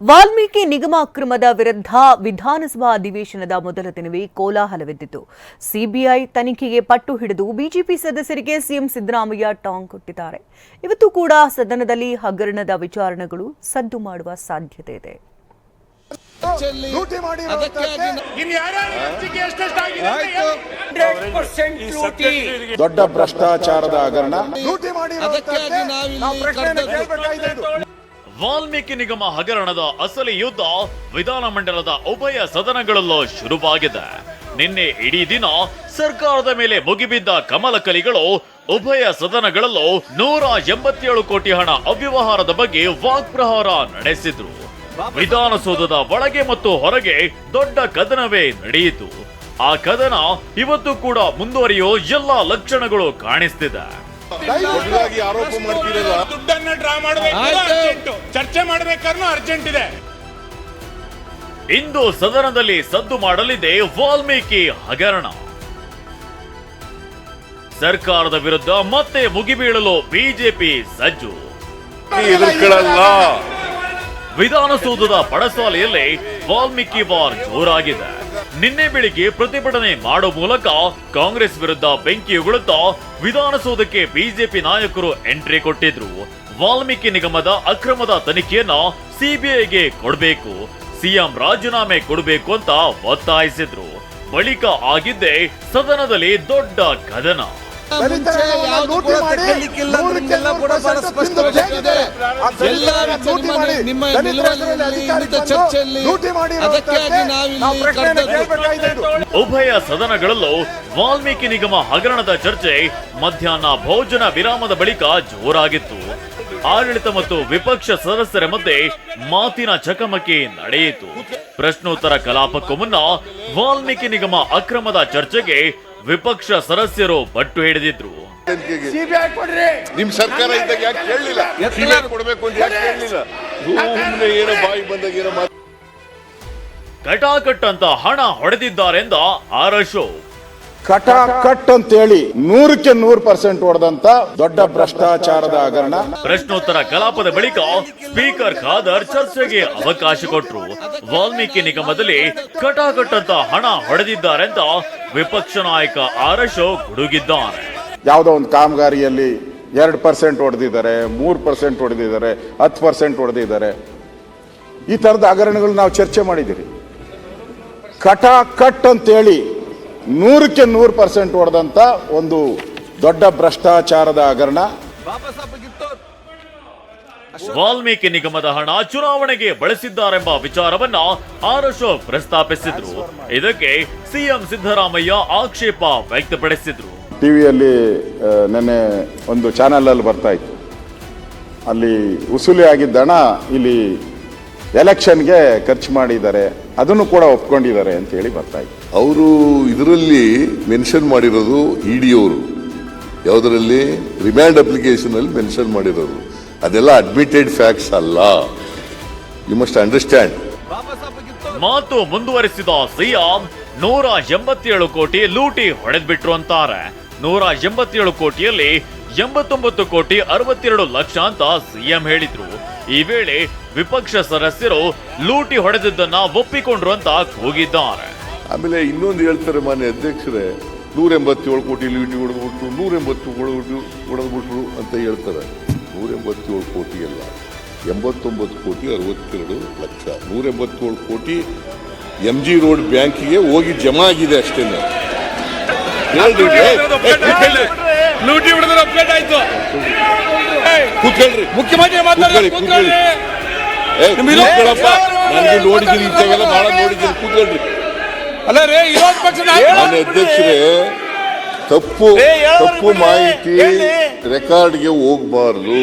ವಾಲ್ಮೀಕಿ ನಿಗಮ ಅಕ್ರಮದ ವಿರುದ್ಧ ವಿಧಾನಸಭಾ ಅಧಿವೇಶನದ ಮೊದಲ ದಿನವೇ ಕೋಲಾಹಲವೆದ್ದಿತು. ಸಿಬಿಐ ತನಿಖೆಗೆ ಪಟ್ಟು ಹಿಡಿದು ಬಿಜೆಪಿ ಸದಸ್ಯರಿಗೆ ಸಿಎಂ ಸಿದ್ದರಾಮಯ್ಯ ಟಾಂಗ್ ಕೊಟ್ಟಿದ್ದಾರೆ. ಇವತ್ತು ಕೂಡ ಸದನದಲ್ಲಿ ಹಗರಣದ ವಿಚಾರಣೆಗಳು ಸದ್ದು ಮಾಡುವ ಸಾಧ್ಯತೆ ಇದೆ. ದೊಡ್ಡ ಭ್ರಷ್ಟಾಚಾರದ ಹಗರಣ. ವಾಲ್ಮೀಕಿ ನಿಗಮ ಹಗರಣದ ಅಸಲಿ ಯುದ್ಧ ವಿಧಾನಮಂಡಲದ ಉಭಯ ಸದನಗಳಲ್ಲೂ ಶುರುವಾಗಿದೆ. ನಿನ್ನೆ ಇಡೀ ದಿನ ಸರ್ಕಾರದ ಮೇಲೆ ಮುಗಿಬಿದ್ದ ಕಮಲಕಲಿಗಳು ಉಭಯ ಸದನಗಳಲ್ಲೂ ನೂರ ಎಂಬತ್ತೇಳು ಕೋಟಿ ಹಣ ಅವ್ಯವಹಾರದ ಬಗ್ಗೆ ವಾಕ್ಪ್ರಹಾರ ನಡೆಸಿದ್ರು. ವಿಧಾನಸೌಧದ ಒಳಗೆ ಮತ್ತು ಹೊರಗೆ ದೊಡ್ಡ ಕದನವೇ ನಡೆಯಿತು. ಆ ಕದನ ಇವತ್ತು ಕೂಡ ಮುಂದುವರಿಯೋ ಎಲ್ಲಾ ಲಕ್ಷಣಗಳು ಕಾಣಿಸ್ತಿದೆ. ದುಡ್ಡನ್ನ ಡ್ರಾ ಮಾಡಬೇಕು ಆಯ್ತು. ಅರ್ಜೆಂಟ್ ಇದೆ. ಇಂದು ಸದನದಲ್ಲಿ ಸದ್ದು ಮಾಡಲಿದೆ ವಾಲ್ಮೀಕಿ ಹಗರಣ. ಸರ್ಕಾರದ ವಿರುದ್ಧ ಮತ್ತೆ ಮುಗಿಬೀಳಲು ಬಿಜೆಪಿ ಸಜ್ಜು. ವಿಧಾನಸೌಧದ ಪಡಸಾಲೆಯಲ್ಲಿ ವಾಲ್ಮೀಕಿ ವಾರ್ ಜೋರಾಗಿದೆ. ನಿನ್ನೆ ಬೆಳಿಗ್ಗೆ ಪ್ರತಿಭಟನೆ ಮಾಡೋ ಮೂಲಕ ಕಾಂಗ್ರೆಸ್ ವಿರುದ್ಧ ಬೆಂಕಿ ಉಗುಳುತ್ತಾ ವಿಧಾನಸೌಧಕ್ಕೆ ಬಿಜೆಪಿ ನಾಯಕರು ಎಂಟ್ರಿ ಕೊಟ್ಟಿದ್ರು. ವಾಲ್ಮೀಕಿ ನಿಗಮದ ಅಕ್ರಮದ ತನಿಖೆಯನ್ನ ಸಿಬಿಐಗೆ ಕೊಡಬೇಕು, ಸಿಎಂ ರಾಜೀನಾಮೆ ಕೊಡಬೇಕು ಅಂತ ಒತ್ತಾಯಿಸಿದ್ರು. ಬಳಿಕ ಆಗಿದ್ದೇ ಸದನದಲ್ಲಿ ದೊಡ್ಡ ಕದನ ಉಭಯ ಸದನಗಳಲ್ಲೂ ವಾಲ್ಮೀಕಿ ನಿಗಮ ಹಗರಣದ ಚರ್ಚೆ ಮಧ್ಯಾಹ್ನ ಭೋಜನ ವಿರಾಮದ ಬಳಿಕ ಜೋರಾಗಿತ್ತು. ಆಡಳಿತ ಮತ್ತು ವಿಪಕ್ಷ ಸದಸ್ಯರ ಮಧ್ಯೆ ಮಾತಿನ ಚಕಮಕಿ ನಡೆಯಿತು. ಪ್ರಶ್ನೋತ್ತರ ಕಲಾಪಕ್ಕೂ ಮುನ್ನ ವಾಲ್ಮೀಕಿ ನಿಗಮ ಅಕ್ರಮದ ಚರ್ಚೆಗೆ ವಿಪಕ್ಷ ಸದಸ್ಯರು ಪಟ್ಟು ಹಿಡಿದಿದ್ರು. ಸಿಬಿಐ ಕೊಡ್ರಿ. ನಿಮ್ ಸರ್ಕಾರ ಇದ್ದಾಗ ಯಾಕೆ ಕೇಳಲಿಲ್ಲ? ಸಿಬಿಐ ಕೊಡ್ಬೇಕು ಅಂತ ಯಾಕೆ ಕೇಳಲಿಲ್ಲ? ಸುಮ್ಮನೆ ಏನೋ ಬಾಯಿ ಬಂದಾಗ ಏನೋ ಮಾತು ಕಟಾಕಟ್ ಅಂತ ಹಣ ಹೊಡೆದಿದ್ದಾರೆಂದ ಆರ್ ಅಶೋಕ್. ಅಂತ ಹೇಳಿ ಅಂತೇಳಿ ನೂರಕ್ಕೆ ನೂರು ಪರ್ಸೆಂಟ್ ಹೊಡೆದಂತ ದೊಡ್ಡ ಭ್ರಷ್ಟಾಚಾರದ ಹಗರಣ. ಪ್ರಶ್ನೋತ್ತರ ಕಲಾಪದ ಬಳಿಕ ಸ್ಪೀಕರ್ ಖಾದರ್ ಚರ್ಚೆಗೆ ಅವಕಾಶ ಕೊಟ್ರು. ವಾಲ್ಮೀಕಿ ನಿಗಮದಲ್ಲಿ ಕಟಾಕಟ್ ಅಂತ ಹಣ ಹೊಡೆದಿದ್ದಾರೆಂತ ವಿಪಕ್ಷ ನಾಯಕ ಆರ್ ಅಶೋಕ್ ಗುಡುಗಿದ್ದಾರೆ. ಯಾವುದೋ ಒಂದು ಕಾಮಗಾರಿಯಲ್ಲಿ ಎರಡು ಪರ್ಸೆಂಟ್ ಹೊಡೆದಿದ್ದಾರೆ ಮೂರು ಪರ್ಸೆಂಟ್ ಹೊಡೆದಿದ್ದಾರೆ ಹತ್ತು ಪರ್ಸೆಂಟ್ ಹೊಡೆದಿದ್ದಾರೆ ಈ ಥರದ ಹಗರಣಗಳು ನಾವು ಚರ್ಚೆ ಮಾಡಿದ್ದೀರಿ. ಕಟ ಕಟ್ ಅಂತೇಳಿ ನೂರಕ್ಕೆ ನೂರು ಪರ್ಸೆಂಟ್ ಹೊಡೆದಂತ ಒಂದು ದೊಡ್ಡ ಭ್ರಷ್ಟಾಚಾರದ ಹಗರಣ. ವಾಲ್ಮೀಕಿ ನಿಗಮದ ಹಣ ಚುನಾವಣೆಗೆ ಬಳಸಿದ್ದಾರೆಂಬ ವಿಚಾರವನ್ನ ಆರ್ ಅಶೋಕ್ ಪ್ರಸ್ತಾಪಿಸಿದ್ರು. ಇದಕ್ಕೆ ಸಿಎಂ ಸಿದ್ದರಾಮಯ್ಯ ಆಕ್ಷೇಪ ವ್ಯಕ್ತಪಡಿಸಿದ್ರು. ಟಿವಿಯಲ್ಲಿ ನೆನ್ನೆ ಒಂದು ಚಾನೆಲ್ ಅಲ್ಲಿ ಬರ್ತಾ ಇತ್ತು. ಅಲ್ಲಿ ಉಸುಲಿ ಆಗಿದ್ದ ಹಣ ಇಲ್ಲಿ ಎಲೆಕ್ಷನ್ಗೆ ಖರ್ಚು ಮಾಡಿದ್ದಾರೆ. ಅದನ್ನು ಕೂಡ ಒಪ್ಕೊಂಡಿದ್ದಾರೆ ಅಂತ ಹೇಳಿ ಬರ್ತಾ ಇತ್ತು. ಅವರು ಇದರಲ್ಲಿ ಮೆನ್ಷನ್ ಮಾಡಿರೋದು ಇಡಿ ಅವರು ಯಾವುದರಲ್ಲಿ? ರಿಮ್ಯಾಂಡ್ ಅಪ್ಲಿಕೇಶನ್ ಅಲ್ಲಿ ಮೆನ್ಷನ್ ಮಾಡಿರೋದು ಅದೆಲ್ಲ ಅಡ್ಮಿಟೆಡ್ ಫ್ಯಾಕ್ಟ್ಸ್ ಅಲ್ಲ. ಯು ಮಸ್ಟ್ ಅಂಡರ್ಸ್ಟ್ಯಾಂಡ್ ಮಾತು ಮುಂದುವರಿಸಿದ ಸಿಎಂ ನೂರ ಎಂಬತ್ತೇಳು ಕೋಟಿ ಲೂಟಿ ಹೊಡೆದ್ಬಿಟ್ರು ಅಂತಾರೆ. ನೂರ ಎಂಬತ್ತೇಳು ಕೋಟಿಯಲ್ಲಿ ಎಂಬತ್ತೊಂಬತ್ತು ಕೋಟಿ ಅರವತ್ತೆರಡು ಲಕ್ಷ ಅಂತ ಸಿಎಂ ಹೇಳಿದ್ರು. ಈ ವೇಳೆ ವಿಪಕ್ಷ ಸದಸ್ಯರು ಲೂಟಿ ಹೊಡೆದಿದ್ದನ್ನ ಒಪ್ಪಿಕೊಂಡ್ರು ಅಂತ ಕೂಗಿದ್ದಾರೆ. ಆಮೇಲೆ ಇನ್ನೊಂದು ಹೇಳ್ತಾರೆ ಮಾನ್ಯ ಅಧ್ಯಕ್ಷರೇ ನೂರ ಎಂಬತ್ತೇಳು ಕೋಟಿ ಲೂಟಿ ಹೊಡೆದ್ಬಿಟ್ರು ನೂರ ಎಂಬತ್ತು ಹೊಡೆದ್ಬಿಟ್ರು ಅಂತ ಹೇಳ್ತಾರೆ. ನೂರ ಎಂಬತ್ತೇಳು ಕೋಟಿ ಅಲ್ಲ ಎಂಬತ್ತೊಂಬತ್ತು ಕೋಟಿ ಅರವತ್ತೆರಡು ಲಕ್ಷ. ನೂರ ಎಂಬತ್ತೇಳು ಕೋಟಿ ಎಂ ಜಿ ರೋಡ್ ಬ್ಯಾಂಕಿಗೆ ಹೋಗಿ ಜಮಾ ಆಗಿದೆ ಅಷ್ಟೇ. ಕೂತ್ಕೊಳ್ರಿ. ಮುಖ್ಯಮಂತ್ರಿ ನನಗೆ ನೋಡಿದ್ದೀನಿ ಇಂಥವೆಲ್ಲ ನೋಡಿದ್ದೀನಿ. ಕೂತ್ಕೊಳ್ರಿ ಅಲ್ಲ ರೇ ವಿರೋಧ ಪಕ್ಷ ಅಧ್ಯಕ್ಷರೇ ತಪ್ಪು ತಪ್ಪು ಮಾಹಿತಿ ರೆಕಾರ್ಡ್ಗೆ ಹೋಗ್ಬಾರ್ದು.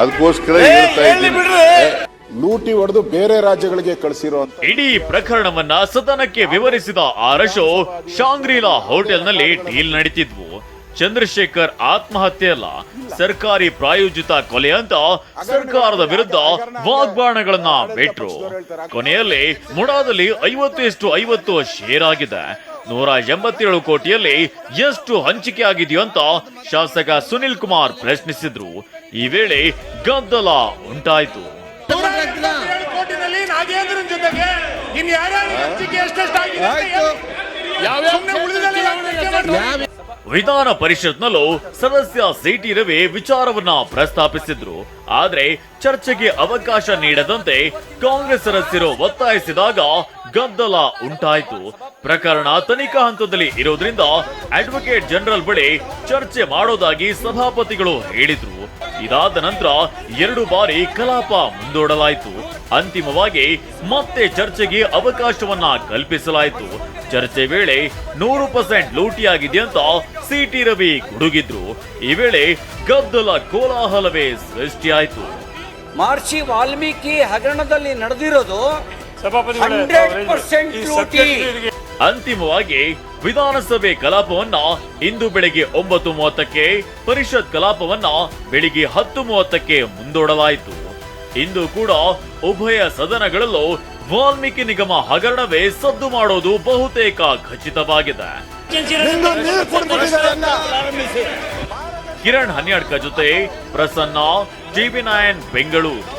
ಅದಕ್ಕೋಸ್ಕರ ಹೇಳ್ತಾ ಇದ್ದೀನಿ. ಲೂಟಿ ಹೊಡೆದು ಬೇರೆ ರಾಜ್ಯಗಳಿಗೆ ಕಳಿಸಿರೋ ಇಡೀ ಪ್ರಕರಣವನ್ನ ಸದನಕ್ಕೆ ವಿವರಿಸಿದ R Shangri La Shangri La ಹೋಟೆಲ್ನಲ್ಲಿ ಡೀಲ್ ನಡೀತಿದ್ವು. ಚಂದ್ರಶೇಖರ್ ಆತ್ಮಹತ್ಯೆ ಅಲ್ಲ ಸರ್ಕಾರಿ ಪ್ರಾಯೋಜಿತ ಕೊಲೆ ಅಂತ ಸರ್ಕಾರದ ವಿರುದ್ಧ ವಾಗ್ಬಾಣಗಳನ್ನ ಬಿಟ್ರು. ಕೊನೆಯಲ್ಲಿ ಮುಡಾದಲ್ಲಿ ಐವತ್ತು ಎಷ್ಟು ಐವತ್ತು ಶೇರ್ ಆಗಿದೆ. ನೂರ ಎಂಬತ್ತೇಳು ಕೋಟಿಯಲ್ಲಿ ಎಷ್ಟು ಹಂಚಿಕೆ ಆಗಿದೆಯೋ ಅಂತ ಶಾಸಕ ಸುನಿಲ್ ಕುಮಾರ್ ಪ್ರಶ್ನಿಸಿದ್ರು. ಈ ವೇಳೆ ಗದ್ದಲ ಉಂಟಾಯಿತು? ವಿಧಾನ ಪರಿಷತ್ನಲ್ಲೂ ಸದಸ್ಯ ಸಿಟಿ ರವಿ ವಿಚಾರವನ್ನ ಪ್ರಸ್ತಾಪಿಸಿದ್ರು. ಆದ್ರೆ ಚರ್ಚೆಗೆ ಅವಕಾಶ ನೀಡದಂತೆ ಕಾಂಗ್ರೆಸ್ ಸದಸ್ಯರು ಒತ್ತಾಯಿಸಿದಾಗ ಗದ್ದಲ ಉಂಟಾಯಿತು. ಪ್ರಕರಣ ತನಿಖಾ ಹಂತದಲ್ಲಿ ಇರೋದ್ರಿಂದ ಅಡ್ವೊಕೇಟ್ ಜನರಲ್ ಬಳಿ ಚರ್ಚೆ ಮಾಡೋದಾಗಿ ಸಭಾಪತಿಗಳು ಹೇಳಿದ್ರು. ಇದಾದ ನಂತರ ಎರಡು ಬಾರಿ ಕಲಾಪ ಮುಂದೂಡಲಾಯಿತು. ಅಂತಿಮವಾಗಿ ಮತ್ತೆ ಚರ್ಚೆಗೆ ಅವಕಾಶವನ್ನ ಕಲ್ಪಿಸಲಾಯಿತು. ಚರ್ಚೆ ವೇಳೆ ನೂರು ಪರ್ಸೆಂಟ್ ಲೂಟಿಯಾಗಿದೆ ಅಂತ ಸಿಟಿ ರವಿ ಗುಡುಗಿದ್ರು. ಈ ವೇಳೆ ಗದ್ದಲ ಕೋಲಾಹಲವೇ ಸೃಷ್ಟಿಯಾಯಿತು. ಮಹರ್ಷಿ ವಾಲ್ಮೀಕಿ ಹಗರಣದಲ್ಲಿ ನಡೆದಿರೋದು ಸಭಾಪತಿಗಳೇ, ಹಂಡ್ರೆಡ್ ಪರ್ಸೆಂಟ್ ಈ ಲೂಟಿ ಸಬ್ಜೆಕ್ಟ್ಗೆ ಅಂತಿಮವಾಗಿ ವಿಧಾನಸಭೆ ಕಲಾಪವನ್ನ ಇಂದು ಬೆಳಿಗ್ಗೆ ಒಂಬತ್ತು ಮೂವತ್ತಕ್ಕೆ ಪರಿಷತ್ ಕಲಾಪವನ್ನ ಬೆಳಿಗ್ಗೆ ಹತ್ತು ಮೂವತ್ತಕ್ಕೆ ಮುಂದೂಡಲಾಯಿತು. ಇಂದು ಕೂಡ ಉಭಯ ಸದನಗಳಲ್ಲೂ ವಾಲ್ಮೀಕಿ ನಿಗಮ ಹಗರಣವೇ ಸದ್ದು ಮಾಡೋದು ಬಹುತೇಕ ಖಚಿತವಾಗಿದೆ. ನಿಂದು ನೀರು ಕುಡ್ದ್ಬಿಟ್ಟಿದ್ದಾರೆ ಅಂತ. ಕಿರಣ್ ಹನ್ಯಾಡ್ಕ ಜೊತೆ ಪ್ರಸನ್ನ ಟಿವಿ ನೈನ್ ಬೆಂಗಳೂರು.